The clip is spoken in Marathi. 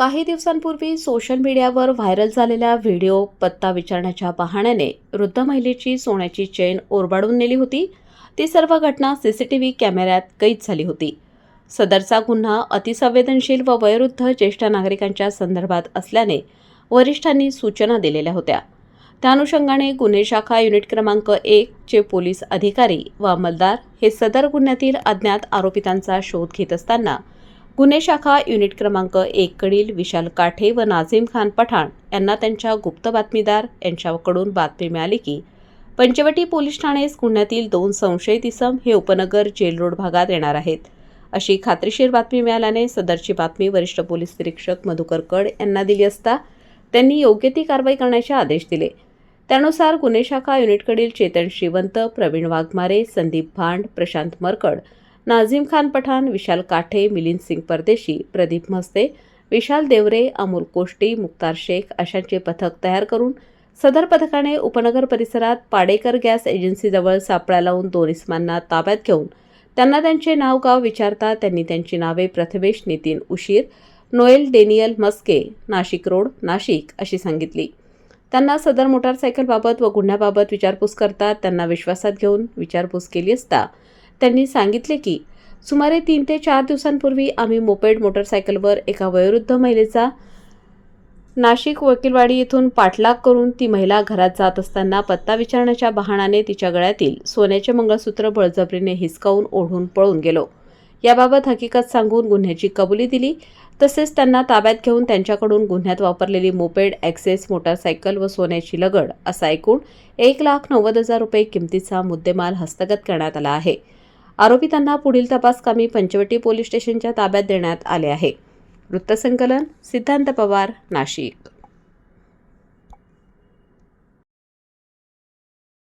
काही दिवसांपूर्वी सोशल मीडियावर व्हायरल झालेला व्हिडिओ पत्ता विचारण्याच्या बहाण्याने वृद्ध महिलेची सोन्याची चेन ओरबाडून नेली होती. ती सर्व घटना सीसीटीव्ही कॅमेऱ्यात कैद झाली होती. सदरचा गुन्हा अतिसंवेदनशील व वयोवृद्ध ज्येष्ठ नागरिकांच्या संदर्भात असल्याने वरिष्ठांनी सूचना दिलेल्या होत्या. त्या अनुषंगाने गुन्हे शाखा युनिट क्रमांक एक चे पोलीस अधिकारी व अंमलदार हे सदर गुन्ह्यातील अज्ञात आरोपितांचा शोध घेत असताना गुन्हे शाखा युनिट क्रमांक एककडील विशाल काठे व नाझीम खान पठाण यांना त्यांच्या गुप्त बातमीदार यांच्याकडून बातमी मिळाली की पंचवटी पोलीस ठाणेस गुन्ह्यातील दोन संशयित इसम हे उपनगर जेल रोड भागात येणार आहेत. अशी खात्रीशीर बातमी मिळाल्याने सदरची बातमी वरिष्ठ पोलीस निरीक्षक मधुकर कड यांना दिली असता त्यांनी योग्य ती कारवाई करण्याचे आदेश दिले. त्यानुसार गुन्हे शाखा युनिटकडील चेतन श्रीवंत प्रवीण वाघमारे संदीप भांड प्रशांत मरकड नाझीम खान पठाण विशाल काठे मिलिंद सिंग परदेशी प्रदीप मस्ते विशाल देवरे अमोल कोष्टी मुक्तार शेख अशांचे पथक तयार करून सदर पथकाने उपनगर परिसरात पाडेकर गॅस एजन्सीजवळ सापळा लावून दोन इस्मांना ताब्यात घेऊन त्यांना त्यांचे नाव गाव विचारता त्यांनी त्यांची नावे Prathamesh Nitin Ushir Noel Daniel Maske Nashik road Nashik अशी सांगितली. त्यांना सदर मोटारसायकलबाबत व गुन्ह्याबाबत विचारपूस करता त्यांना विश्वासात घेऊन विचारपूस केली असता त्यांनी सांगितले की सुमारे तीन ते चार दिवसांपूर्वी आम्ही मोपेड मोटरसायकलवर एका वयोवृद्ध महिलेचा नाशिक वकीलवाडी येथून पाठलाग करून ती महिला घरात जात असताना पत्ता विचारण्याच्या बहाणाने तिच्या गळ्यातील सोन्याचे मंगळसूत्र बळजबरीने हिसकावून ओढून पळून गेलो. याबाबत हकीकत सांगून गुन्ह्याची कबुली दिली. तसेच त्यांना ताब्यात घेऊन त्यांच्याकडून गुन्ह्यात वापरलेली मोपेड ॲक्सेस मोटारसायकल व सोन्याची लगड असा एकूण एक लाख नव्वद हजार रुपये किमतीचा मुद्देमाल हस्तगत करण्यात आला आहे. आरोपितांना पुढील तपासकामी पंचवटी पोलीस स्टेशनच्या ताब्यात देण्यात आले आहे. वृत्तसंकलन सिद्धांत पवार नाशिक.